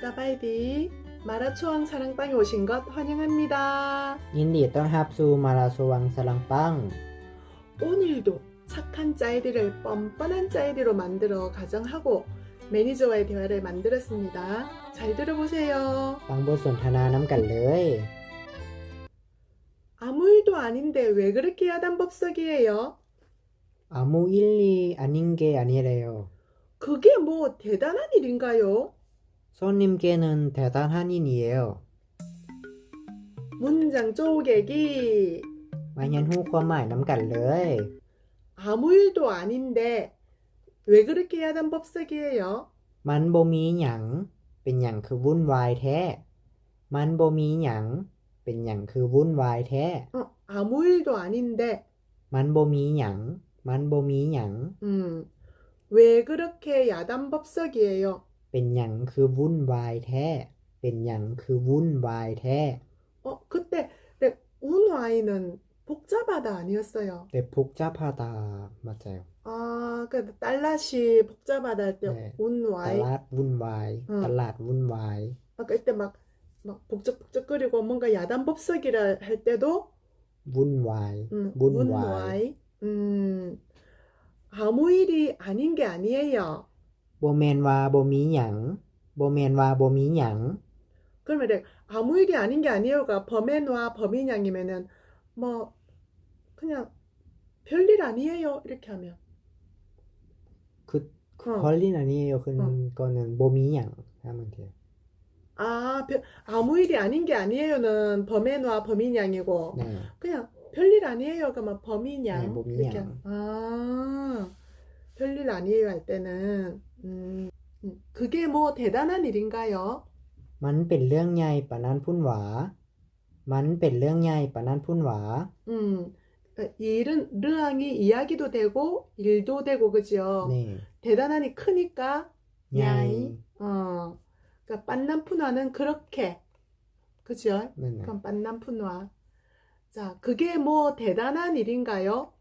사바이디 마라초왕 사랑방에 오신 것 환영합니다. ยินดีต้อนรับสู่มาราสวังสลังปัง 오늘도 착한 짜이디를 뻔뻔한 짜이디로 만들어 가정하고 매니저와의 대화를 만들었습니다. 잘 들어보세요. ฟังบทสนทนาน้ำกันเลย 아무 일도 아닌데 왜 그렇게 야단법석이에요? 아무 일이 아닌 게 아니래요. 그게 뭐 대단한 일인가요? 손님께는 대단한 일이에요. 문장 쪼개기 มายันหู้ความหมายน้ำกันเลย 아무 일도 아닌데 왜 그렇게 야단법석이에요? มันบ่มีหยัง เป็นหยังคือวุ่นวายแท้ มันบ่มีหยัง เป็นหยังคือวุ่นวายแท้ 어, 아무 일도 아닌데 มันบ่มีหยัง มันบ่มีหยัง 음, 왜 그렇게 야단법석이에요? เป็นหยังคือวุ่นวายแท้ เป็นหยังคือวุ่นวายแท้ 어, 그때 네, 운와이는 복잡하다 아니었어요. แต่พุกจ้าพาตามาแจว 아, 그 달랏이 복잡하다 할 때 네. ต 운와이. ลาดวุ่นวาย อืม ตลาดวุ่นวาย 아까 이때 막, 막 복적복적거리고 뭔가 야단법석이라 할 때도 วุ่นวาย 음, 운와이. 운와이. 음, 아무 일이 아닌 게 아니에요. โบแมนว่าโบมีหยังโบแมนว่าโบมีหยัง 그러면 이제 아무 일이 아닌 게 아니에요가 범앤와 범인양이면은 뭐 그냥 별일 아니에요 이렇게 하면 คือ 어. พอลินอันนี้คือ อืม ก่อนนั้นโบมีหยังนะมันเถอะ 아 별, 아무 일이 아닌 게 아니에요는 범앤와 범인양이고 แน่ 그냥 별일 아니에요가 막 범인양 네, 범인양. 이렇게 아 별일 아니에요 할 때는 음, 음, 그게 뭐 대단한 일인가요? มันเป็นเรื่องใหญ่ปานนั้นพุ่นหวา มันเป็นเรื่องใหญ่ปานนั้นพุ่นหวา 음, 그러니까 일은 르앙이 이야기도 되고 일도 되고 그죠? นี่ 대단하니 크니까 ใหญ่ 야이 어 그러니까 빤남푼화는 그렇게 그죠? นั่นน่ะ 그럼 빤남푼화 자 그게 뭐 대단한 일인가요?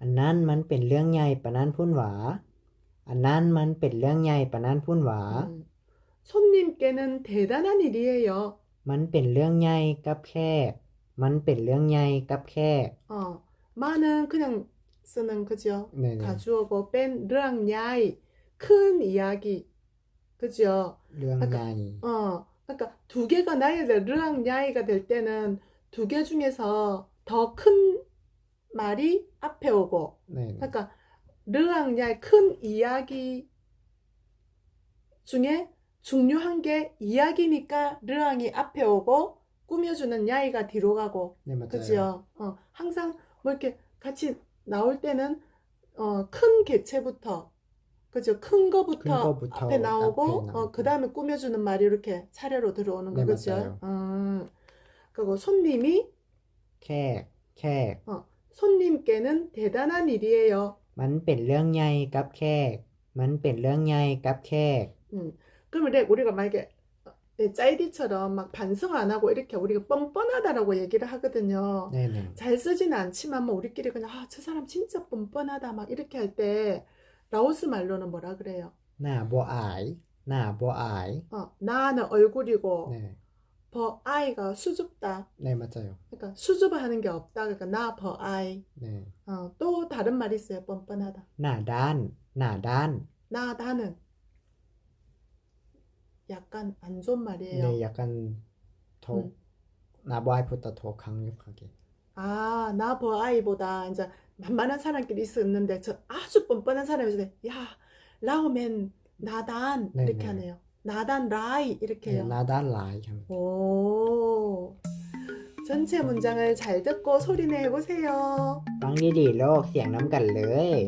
อันนั้นมันเป็นเรื่องใหญ่ปานนั้นพุ่นหวา อันนั้นมันเป็นเรื่องใหญ่ปานนั้นพุ่นหวา 음, 손님께는 대단한 일이에요 มันเป็นเรื่องใหญ่กับแค่ มันเป็นเรื่องใหญ่กับแค่ 어 마는 그냥 쓰는 그죠? เนี่ย 가주어고 뺀 르앙 야이 큰 이야기 그죠? เรื่องใหญ่ 어 그러니까 두 개가 나이가 될 르앙 야이가 될 때는 두 개 중에서 더 큰 말이 앞에 오고 เนี่ย 그러니까 르앙냐의 큰 이야기 중에 중요한 게 이야기니까 르앙이 앞에 오고 꾸며주는 야이가 뒤로 가고. 네, 그지요? 어, 항상 뭐 이렇게 같이 나올 때는 어, 큰 개체부터 그죠? 큰 거부터, 큰 거부터 앞에 나오고 어, 그 다음에 꾸며주는 말이 이렇게 차례로 들어오는 거 네, 그죠 음, 그리고 손님이 개, 개. 어, 손님께는 대단한 일이에요. มันเป็นเรื่องใหญ่กับแค่ มันเป็นเรื่องใหญ่กับแค่ 음, 그러면 이제 우리가 만약에 예, 짜이디처럼 막 반성 안 하고 이렇게 우리가 뻔뻔하다라고 얘기를 하거든요. แน่ 잘 쓰지는 않지만 뭐 우리끼리 그냥 아, 저 사람 진짜 뻔뻔하다 막 이렇게 할 때 라오스 말로는 뭐라 그래요? ๆหน้าบ่อาย หน้าบ่อาย 어, 나는 얼굴이고 แน่ 버아이가 수줍다. 네, 맞아요. 그러니까 수줍어 하는 게 없다. 그러니까 나 버아이. 네. 어, 또 다른 말이 있어요. 뻔뻔하다. 나단, 나단. 나다는 약간 안 좋은 말이에요. 네, 약간 더 음. 나보아이보다 더 강력하게. 아, 나보아이보다 이제 만만한 사람끼리 있었는데 저 아주 뻔뻔한 사람이 이제 야, 라오멘 나단 네, 이렇게 네. 하네요. 나단 라이 이렇게요. 네, 나단 라이. 오. 전체 문장을 잘 듣고 소리내 보세요. 빵리리로 시양 넘갈래.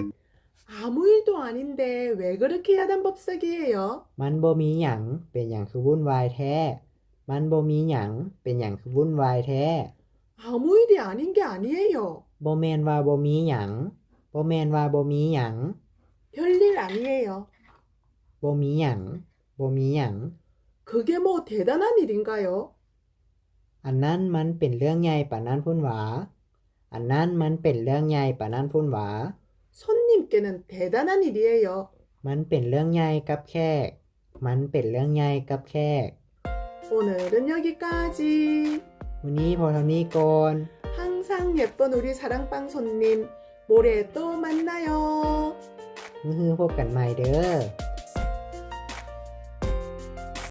아무 일도 아닌데 왜 그렇게 야단법석이에요? 만보미 양, 뺀양 그분 와이테. 만보미 양, 뺀양 그분 와이테. 아무 일이 아닌 게 아니에요. 보맨와 보미 양, 보맨와 보미 양. 별일 아니에요. 보미 양. ยังบ่มีหยัง 그게 뭐 대단한 일인가요? อันนั้นมันเป็นเรื่องใหญ่ปานนั้นพุ่นหวา อันนั้นมันเป็นเรื่องใหญ่ปานนั้นพุ่นหวา 손님께는 대단한 일이에요. มันเป็นเรื่องใหญ่กับแขก มันเป็นเรื่องใหญ่กับแขก 오늘은 여기까지. วันนี้พอเท่านี้ก่อน 항상 예쁜 우리 사랑방 손님 모레 또 만나요. มื้อฮือพบกันใหม่เด้อ